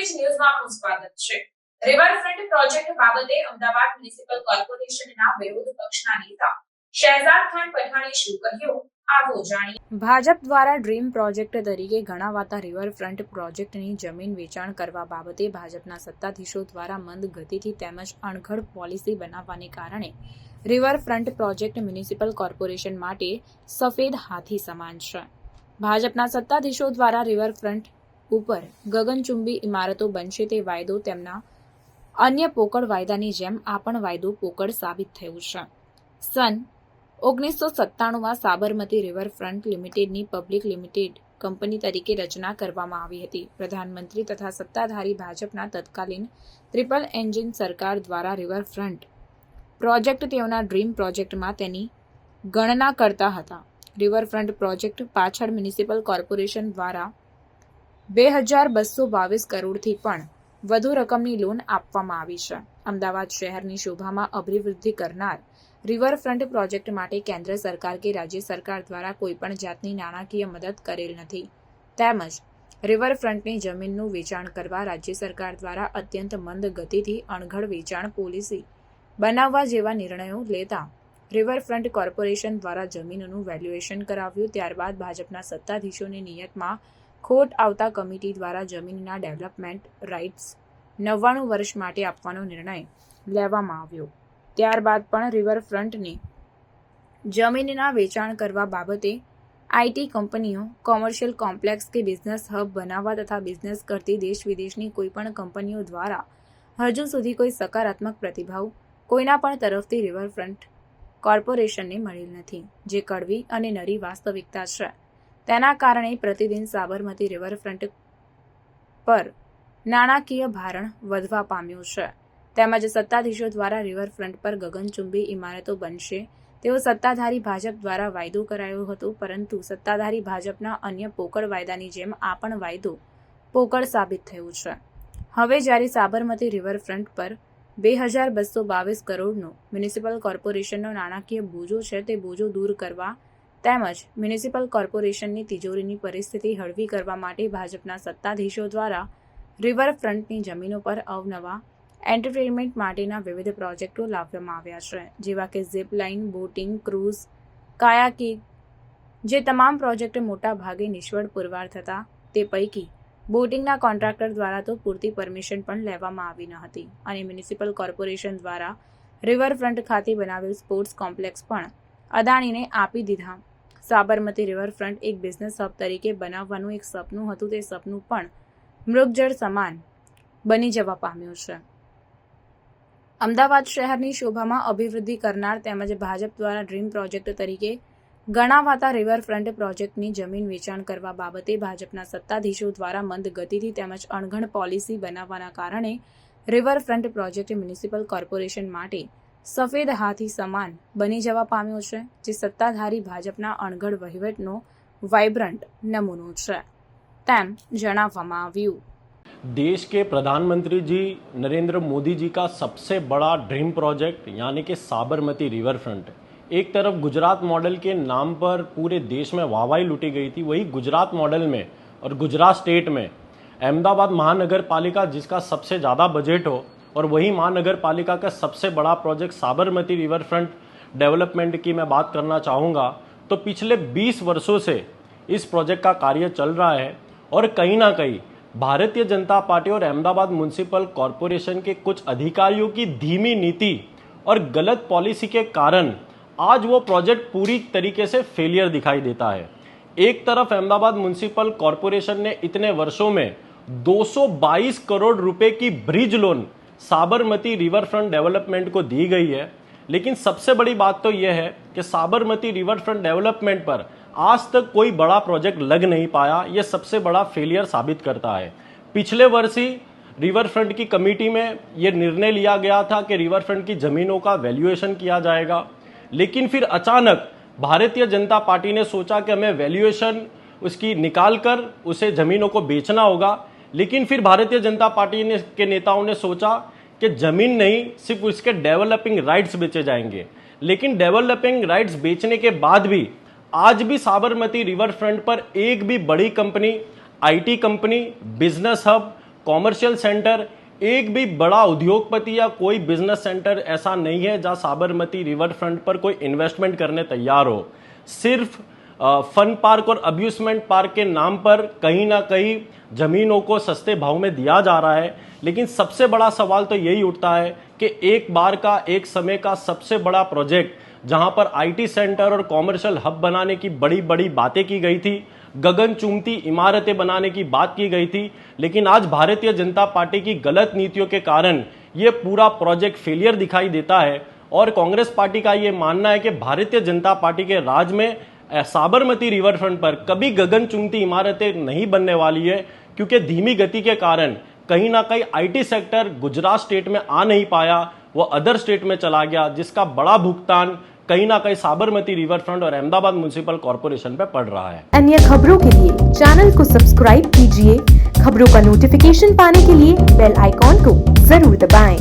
સુપરપેજ ન્યૂઝમાં આપનું સ્વાગત છે. રિવરફ્રન્ટ પ્રોજેક્ટ બાબતે અમદાવાદ મ્યુનિસિપલ કોર્પોરેશનના વિરોધ પક્ષના નેતા શહેજાદ ખાન પઠાણે શું કહ્યું? ભાજપ દ્વારા ડ્રીમ પ્રોજેક્ટ તરીકે ગણાવાતા રિવરફ્રન્ટ પ્રોજેક્ટની જમીન વેચાણ કરવા બાબતે ભાજપના સત્તાધીશો દ્વારા મંદ ગતિથી તેમજ અણઘડ પોલિસી બનાવવાને કારણે રિવરફ્રન્ટ પ્રોજેક્ટ મ્યુનિસિપલ કોર્પોરેશન માટે સફેદ હાથી સમાન છે. ભાજપના સત્તાધીશો દ્વારા રિવરફ્રન્ટ ઉપર ગગનચુંબી ઇમારતો બનશે તે વાયદો તેમના અન્ય પોકળ વાયદાની જેમ આ પણ વાયદો પોકળ સાબિત થયું છે. સન ઓગણીસો સત્તાણુંમાં સાબરમતી રિવરફ્રન્ટ લિમિટેડની પબ્લિક લિમિટેડ કંપની તરીકે રચના કરવામાં આવી હતી. પ્રધાનમંત્રી તથા સત્તાધારી ભાજપના તત્કાલીન ટ્રિપલ એન્જિન સરકાર દ્વારા રિવરફ્રન્ટ પ્રોજેક્ટ તેઓના ડ્રીમ પ્રોજેક્ટમાં તેની ગણના કરતા હતા. રિવરફ્રન્ટ પ્રોજેક્ટ પાછળ મ્યુનિસિપલ કોર્પોરેશન દ્વારા બે હજાર બસો બાવીસ કરોડથી પણ વધુ રકમની લોન આપવામાં આવી છે. અમદાવાદ શહેરની શોભામાં અભિવૃદ્ધિ કરનાર રિવરફ્રન્ટ પ્રોજેક્ટ માટે કેન્દ્ર સરકાર કે રાજ્ય સરકાર દ્વારા કોઈપણ જાતની નાણાકીય મદદ કરેલ નથી. તેમજ રિવરફ્રન્ટની જમીનનું વેચાણ કરવા રાજ્ય સરકાર દ્વારા અત્યંત મંદ ગતિથી અણઘડ વેચાણ પોલિસી બનાવવા જેવા નિર્ણયો લેતા રિવરફ્રન્ટ કોર્પોરેશન દ્વારા જમીનનું વેલ્યુએશન કરાવ્યું. ત્યારબાદ ભાજપના સત્તાધીશોની નિયતમાં ખોટ આવતા કમિટી દ્વારા જમીનના ડેવલપમેન્ટ રાઇટ્સ નવ્વાણું વર્ષ માટે આપવાનો નિર્ણય લેવામાં આવ્યો. ત્યારબાદ પણ રિવરફ્રન્ટની જમીનના વેચાણ કરવા બાબતે આઈટી કંપનીઓ કોમર્શિયલ કોમ્પ્લેક્સ કે બિઝનેસ હબ બનાવવા તથા બિઝનેસ કરતી દેશ વિદેશની કોઈપણ કંપનીઓ દ્વારા હજુ સુધી કોઈ સકારાત્મક પ્રતિભાવ કોઈના પણ તરફથી રિવરફ્રન્ટ કોર્પોરેશનને મળેલ નથી, જે કડવી અને નરી વાસ્તવિકતા છે. તેના કારણે પ્રતિદિન સાબરમતી રિવરફ્રન્ટ પર નાણાકીય ભારણ વધવા પામ્યું છે. તેમજ સત્તાધીશો દ્વારા રિવરફ્રન્ટ પર ગગનચુંબી ઇમારતો બનશે તેવો સત્તાધારી ભાજપ દ્વારા વાયદો કરાયો હતો, પરંતુ સત્તાધારી ભાજપના અન્ય પોકળ વાયદાની જેમ આ પણ વાયદો પોકળ સાબિત થયું છે. હવે જ્યારે સાબરમતી રિવરફ્રન્ટ પર બે હજાર બસો બાવીસ કરોડનો મ્યુનિસિપલ કોર્પોરેશનનો નાણાકીય બોજો છે, તે બોજો દૂર કરવા તેમજ મ્યુનિસિપલ કોર્પોરેશનની તિજોરીની પરિસ્થિતિ હળવી કરવા માટે ભાજપના સત્તાધીશો દ્વારા રિવરફ્રન્ટની જમીનો પર અવનવા એન્ટરટેનમેન્ટ માટેના વિવિધ પ્રોજેક્ટો લાવવામાં આવ્યા છે, જેવા કે zip line boating, cruise, kayaking, જે તમામ પ્રોજેક્ટ મોટા ભાગે નિષ્ફળ પુરવાર થતા તે પૈકી બોટિંગના કોન્ટ્રાક્ટર દ્વારા તો પૂરતી પરમિશન પણ લેવામાં આવી ન હતી અને મ્યુનિસિપલ કોર્પોરેશન દ્વારા રિવરફ્રન્ટ ખાતે બનાવેલ સ્પોર્ટ્સ કોમ્પ્લેક્સ પણ અદાણીને આપી દીધા. સાબરમતી રિવરફ્રન્ટ એક બિઝનેસ હબ તરીકે બનાવવાનું એક સપનું હતું, તે સપનું પણ મૃગજળ સમાન બની જવા પામ્યું છે. અમદાવાદ શહેરની શોભામાં અભિવૃદ્ધિ કરનાર તેમજ ભાજપ દ્વારા ડ્રીમ પ્રોજેક્ટ તરીકે ગણાવાતા રિવરફ્રન્ટ પ્રોજેક્ટની જમીન વેચાણ કરવા બાબતે ભાજપના સત્તાધીશો દ્વારા મંદ ગતિથી તેમજ અણઘણ પોલિસી બનાવવાના કારણે રિવરફ્રન્ટ પ્રોજેક્ટ મ્યુનિસિપલ કોર્પોરેશન માટે સફેદ હાથી સમાન બની જવા પામ્યો છે જે સત્તાધારી ભાજપના અણઘડ વહીવટનો વાઇબ્રન્ટ નમૂનો છે તેમ જણાવવામાં આવ્યું देश के प्रधानमंत्री जी नरेंद्र मोदी जी का सबसे बड़ा ड्रीम प्रोजेक्ट यानी कि साबरमती रिवर फ्रंट एक तरफ गुजरात मॉडल के नाम पर पूरे देश में वाहवाही लूटी गई थी वही गुजरात मॉडल में और गुजरात स्टेट में अहमदाबाद महानगर पालिका जिसका सबसे ज़्यादा बजट हो और वही महानगर पालिका का सबसे बड़ा project Sabarmati river front development की मैं बात करना चाहूँगा। तो पिछले 20 वर्षों से इस प्रोजेक्ट का कार्य चल रहा है और कहीं ना कहीं भारतीय जनता पार्टी और अहमदाबाद म्यूनसिपल कॉरपोरेशन के कुछ अधिकारियों की धीमी नीति और गलत पॉलिसी के कारण आज वो प्रोजेक्ट पूरी तरीके से फेलियर दिखाई देता है। एक तरफ़ अहमदाबाद म्यूनसिपल कॉरपोरेशन ने इतने वर्षों में 222 करोड़ रुपए की bridge loan Sabarmati river front development को दी गई है। लेकिन सबसे बड़ी बात तो यह है कि साबरमती रिवर फ्रंट डेवलपमेंट पर आज तक कोई बड़ा प्रोजेक्ट लग नहीं पाया। यह सबसे बड़ा फेलियर साबित करता है। पिछले वर्ष ही रिवर फ्रंट की कमेटी में यह निर्णय लिया गया था कि रिवर फ्रंट की जमीनों का वैल्यूएशन किया जाएगा। लेकिन फिर अचानक भारतीय जनता पार्टी ने सोचा कि हमें वैल्यूएशन उसकी निकाल कर उसे जमीनों को बेचना होगा। लेकिन फिर भारतीय जनता पार्टी ने, के नेताओं ने सोचा कि ज़मीन नहीं, सिर्फ़ उसके डेवलपिंग राइट्स बेचे जाएँगे। लेकिन डेवलपिंग राइट्स बेचने के बाद भी, आज भी साबरमती रिवर फ्रंट पर एक भी बड़ी company IT company business hub commercial centre एक भी बड़ा उद्योगपति या कोई बिज़नेस सेंटर ऐसा नहीं है जहाँ साबरमती रिवर फ्रंट पर कोई इन्वेस्टमेंट करने तैयार हो। सिर्फ़ फन पार्क और अब्यूसमेंट पार्क के नाम पर कहीं ना कहीं जमीनों को सस्ते भाव में दिया जा रहा है। लेकिन सबसे बड़ा सवाल तो यही उठता है कि एक बार का, एक समय का सबसे बड़ा प्रोजेक्ट जहाँ पर आईटी सेंटर और कॉमर्शियल हब बनाने की बड़ी बड़ी बातें की गई थी, गगन चूमती इमारतें बनाने की बात की गई थी, लेकिन आज भारतीय जनता पार्टी की गलत नीतियों के कारण ये पूरा प्रोजेक्ट फेलियर दिखाई देता है और कांग्रेस पार्टी का ये मानना है कि भारतीय जनता पार्टी के राज में साबरमती रिवर फ्रंट पर कभी गगन चुमती इमारतें नहीं बनने वाली है, क्योंकि धीमी गति के कारण कहीं ना कहीं आईटी सेक्टर गुजरात स्टेट में आ नहीं पाया, वो अदर स्टेट में चला गया, जिसका बड़ा भुगतान कहीं ना कहीं साबरमती रिवर फ्रंट और अहमदाबाद म्यूनिसिपल कॉरपोरेशन पे पड़ रहा है अन्य खबरों के लिए चैनल को सब्सक्राइब कीजिए खबरों का नोटिफिकेशन पाने के लिए बेल आइकॉन को ज़रूर दबाएँ।